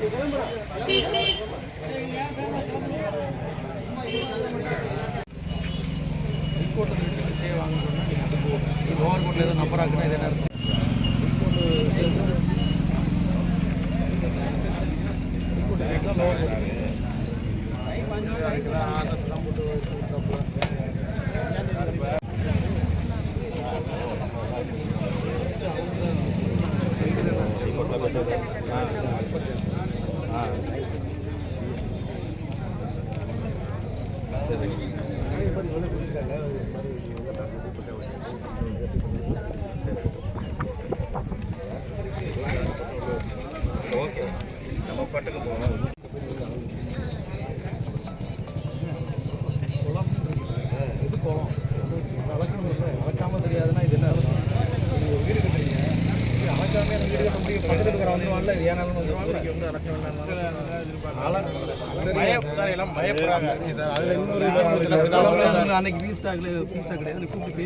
ஹைகோர்ட்டில் ஓகே நம்ம பாட்டுக்கு போவோம் இது குளம் வளர்க்கணும் இல்லை வளர்க்காம தெரியாதுன்னா இது என்ன அர்த்தம்? நீங்க ஒரு வீடு கட்டுறீங்க இது எனக்கு வீடு கட்ட முடியும் பக்கத்துல இருக்கிற வந்துருவான்ல இது ஏனாலும் வந்துருவான்ல வந்து அடக்க வேண்டாம் பயப்படுறாங்க சார் அதுல இன்னொரு அன்னைக்கு ஸ்டாக்ல ஸ்டாக் கிடையாது. கூப்பிட்டு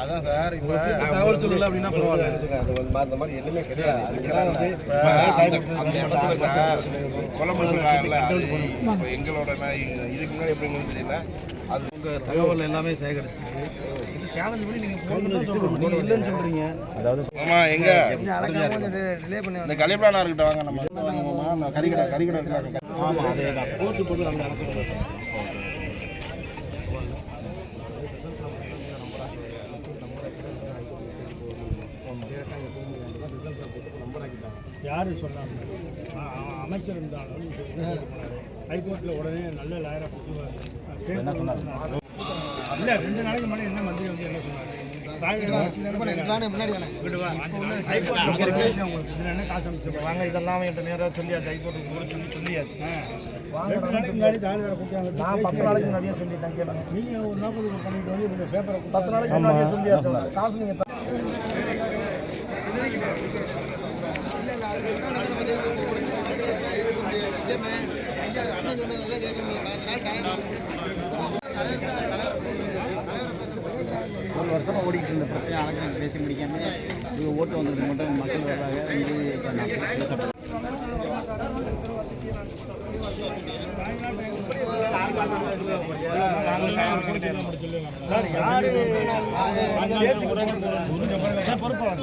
அதான் சார் இப்ப தகவல் சொல்லல அப்படின்னா பரவாயில்ல. அந்த மாதிரி எதுவுமே கிடையாது. எங்களோட இதுக்கு முன்னாடி எப்படி தெரியல அது உங்க தகவல் எல்லாமே சேகரிச்சு இது சேலஞ்ச் பண்ணி நீங்க போகணும்னு தான் சொல்றோம் நீங்க இல்லைன்னு சொல்றீங்க. ஆமா எங்க? இந்த கலிபுரானா இருக்கிட்ட வாங்க நம்ம கறிக்கடை கறிக்கடை இருக்காங்க ஆமா அதே தான். ஸ்போர்ட் போட்டு அந்த இடத்துல யார் சொன்னாங்க? அமைச்சர் இருந்தாலும் ஹைகோர்ட்டில் உடனே நல்ல லாயரை என்ன சொன்னார்? இல்லை ரெண்டு நாளைக்கு முன்னாடி என்ன மந்திரி வந்து என்ன அமைச்சர் வாங்க இதெல்லாம் என்கிட்ட நேராக சொல்லியாச்சு ஹைகோர்ட்டுக்கு போட சொல்லி சொல்லியாச்சு நாளைக்கு முன்னாடி நான் பத்து நாளைக்கு முன்னாடியே சொல்லிட்டேன் கேளுங்க நீங்கள் ஒரு நாற்பது பண்ணிட்டு வந்து இந்த பேப்பரை பத்து நாளைக்கு முன்னாடியே சொல்லியாச்சு காசு நீங்க த- ஒரு வருஷமா ஓடிக்கிட்டு இருந்த பிரச்சனை அடக்கம் பேசி முடிக்காம இது ஓட்டு வந்தது மட்டும் மக்கள் வர்றாங்க. சார் யாரு? பொறுப்பாக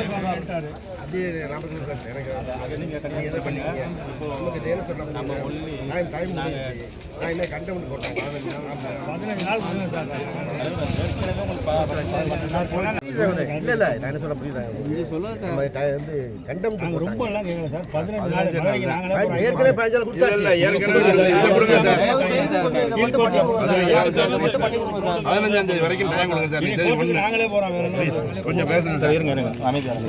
போனாலும் அப்படியே ராமச்சந்திரன் சார் எனக்கு அது நீங்க தனியாக இதை பண்ணீங்க இப்போ நம்ம ஒன்லி டைம் நான் என்ன போட்டேன்? நாள் இல்ல இல்ல நான் சொல்ல புரியுதா வந்து ரொம்ப எல்லாம் கேட்கல சார் பதினஞ்சு நாள். ஏற்கனவே பதினஞ்சு கொடுத்தாச்சு இல்ல பதினஞ்சாம் தேதி வரைக்கும் டைம் கொடுங்க சார். நாங்களே போறோம். கொஞ்சம் பேசுங்க சார். இருங்க இருங்க. அமைதியாக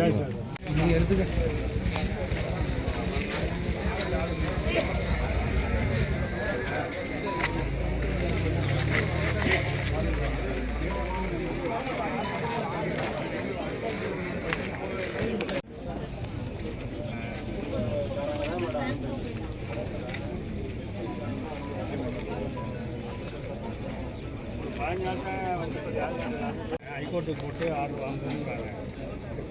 கோட்டு போட்டு ஆர்டர் வாங்கணுங்கிறாங்க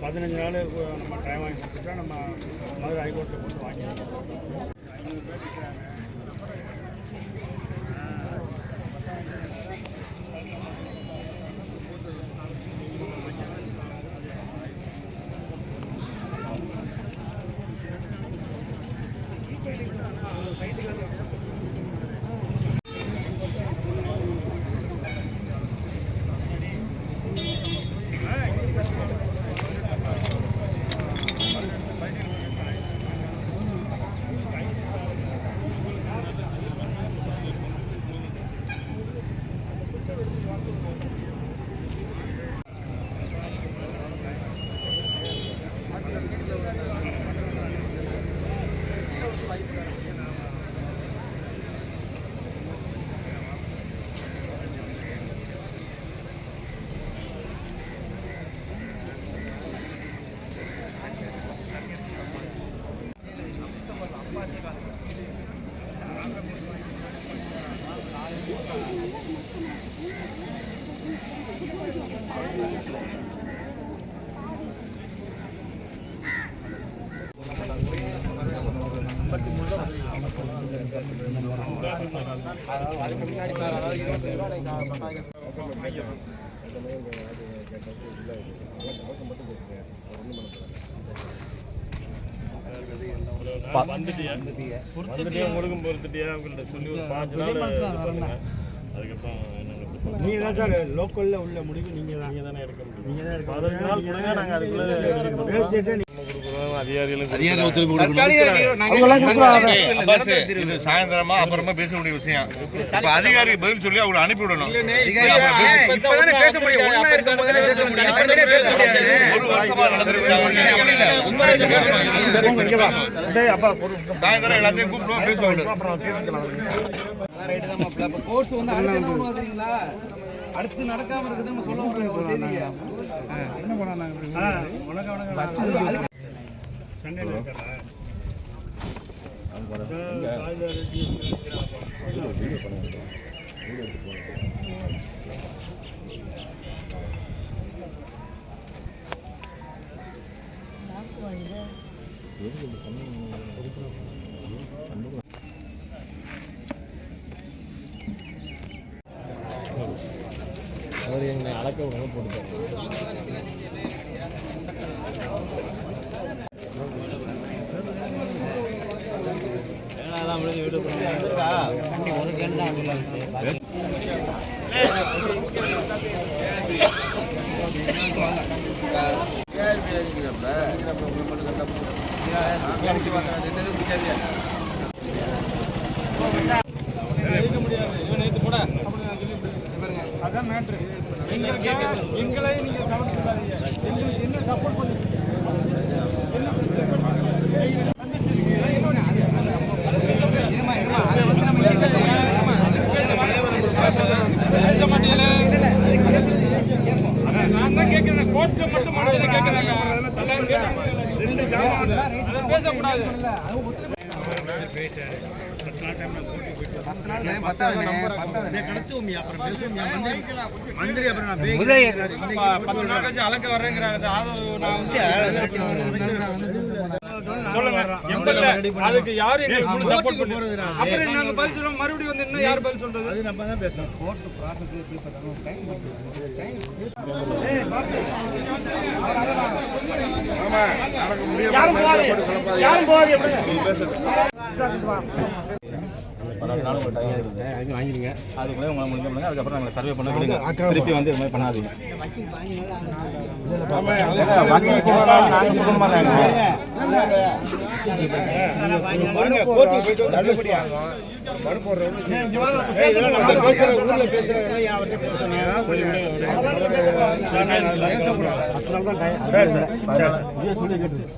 பதினஞ்சு நாள் நம்ம டைம் வாங்கி கொடுத்துட்டா நம்ம மதுரை ஹைகோர்ட்டில் போட்டு வாங்கிடுவோம் ஐநூறு பேர் இருக்கிறாங்க Gracias. பத்தாயிரம் வந்துட்டியா? உங்களுக்கும் பொறுத்துட்டியா உங்கள்ட்ட சொல்லி ஒரு பாஞ்சு நாள். அதுக்கப்புறம் தான் சார் லோக்கல்ல உள்ள முடிவு தான். தானே எடுக்க முடியும். தான் எடுக்க பதினஞ்சு நாள் கொடுங்க அதுக்குள்ள பேசிட்டு சாயந்தரமா அப்புறமா பேச வேண்டிய விஷயம். இப்ப அதிகாரி பதில் சொல்லி அவங்களை அனுப்பி விடணும் இப்பதானே பேச முடியும். ஒண்ணா இருக்கும்போது தானே பேச முடியும் இப்பதானே பேச முடியாது. ஒரு வருஷமா அப்பா பொருள் சாயந்தரம் எல்லாத்தையும் கூப்பிடுவோம் பேசுவாங்க கோர்ஸ் வந்து அடுத்து தெரியுங்களா? அடுத்து நடக்காம இருக்குது நம்ம சொல்ல வர ஒரு செய்தியை என்ன பண்ணாங்க வணக்கம் வணக்கம் சண்டையில் இருக்காரா முடியாது மேட்ரு எங்களை நீங்க கவனிச்சுக்காதீங்க எங்களுக்கு என்ன சப்போர்ட் பண்ணி நான் தான் கேட்கிறேன் கோர்ட்டை மட்டும் மனுஷனை கேட்கிறாங்க ரெண்டு ஜாமான் பேசக்கூடாது மந்திரி அப்புறம் நான் பத்து நாள் கழிச்சு அலக்க எம்பல்ல அதுக்கு யாரு எங்களுக்கு சப்போர்ட் அப்புறம் நாங்க பதில் சொல்றோம் மறுபடியும் வந்து இன்னும் யார் பதில் சொல்றது அது நம்ம தான் பேசணும் யாரும் போகாது யாரும் போகாது பன்னெண்டு நாள் உங்களுக்கு டைம் இருக்குது வாங்கிடுங்க. அதுக்குள்ளே உங்களை முடிஞ்ச பண்ணுங்க அதுக்கப்புறம் நாங்கள் சர்வே பண்ண விடுங்க. திருப்பி வந்து இது மாதிரி பண்ணாதீங்க. நாங்கள் மாட்டாங்க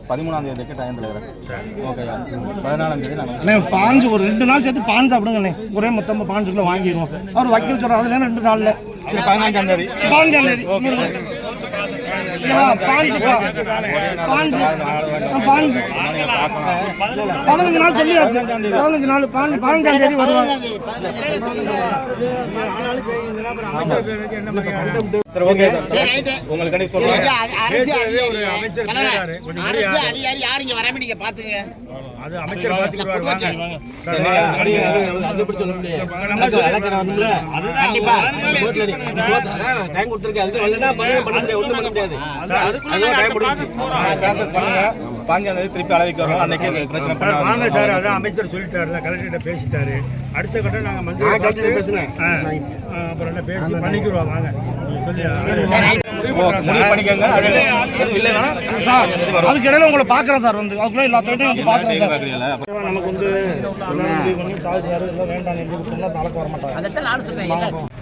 பதிமூணாம் தேதி டைம் ஓகே பதினாலாம் தேதி பாஞ்சு ஒரு ரெண்டு நாள் சேர்த்து பாஞ்சு சாப்பிடுங்கண்ணே ஒரே மொத்தமாக பாஞ்சு கிலோ வாங்கிடுவோம் அவர் வக்கீல் சொல்கிறார் அதுல ரெண்டு நாளில் பதினஞ்சாம் தேதி பாஞ்சாம் தேதி இல்லையா, பாஞ்சுப்பா பாஞ்சு ஆ, பாஞ்சு பதினஞ்சு நாள் சொல்லியாச்சு. பதினஞ்சு நாள் பாஞ்சு பதினஞ்சாம் தேதி வருவாங்க. உங்களுக்கு அரசு அதிகாரி யாரும் இங்க வராம நீங்க பாத்துங்க அது அமைச்சர் டைம் கொடுத்துருக்கு அதுக்கு பண்ண முடியாது. அதுக்குள்ள டைம் பண்ணுங்க பாஞ்சாம் தேதி திருப்பி அளவிக்கு வரும் அன்னைக்கு பிரச்சனை சார், வாங்க. சார். அதான் அமைச்சர் சொல்லிட்டாருல கலெக்டர்கிட்ட பேசிட்டாரு. அடுத்த கட்டம் நாங்க மந்திரி பார்த்து ஆ, ஆ, அப்புறம் என்ன பேசி பண்ணிக்கிறோம். வாங்க. நீங்க சொல்லி முடிவு ஓ, பண்றோம் முடிவு சார். பண்ணிக்கோங்க. அது அது இல்லைன்னா சார் அதுக்கு இடையில உங்களை பாக்குறேன் சார். வந்து அதுக்குள்ள எல்லாத்தையும் வந்து பாக்குறேன் சார். நமக்கு வந்து வேண்டாம் வர மாட்டாங்க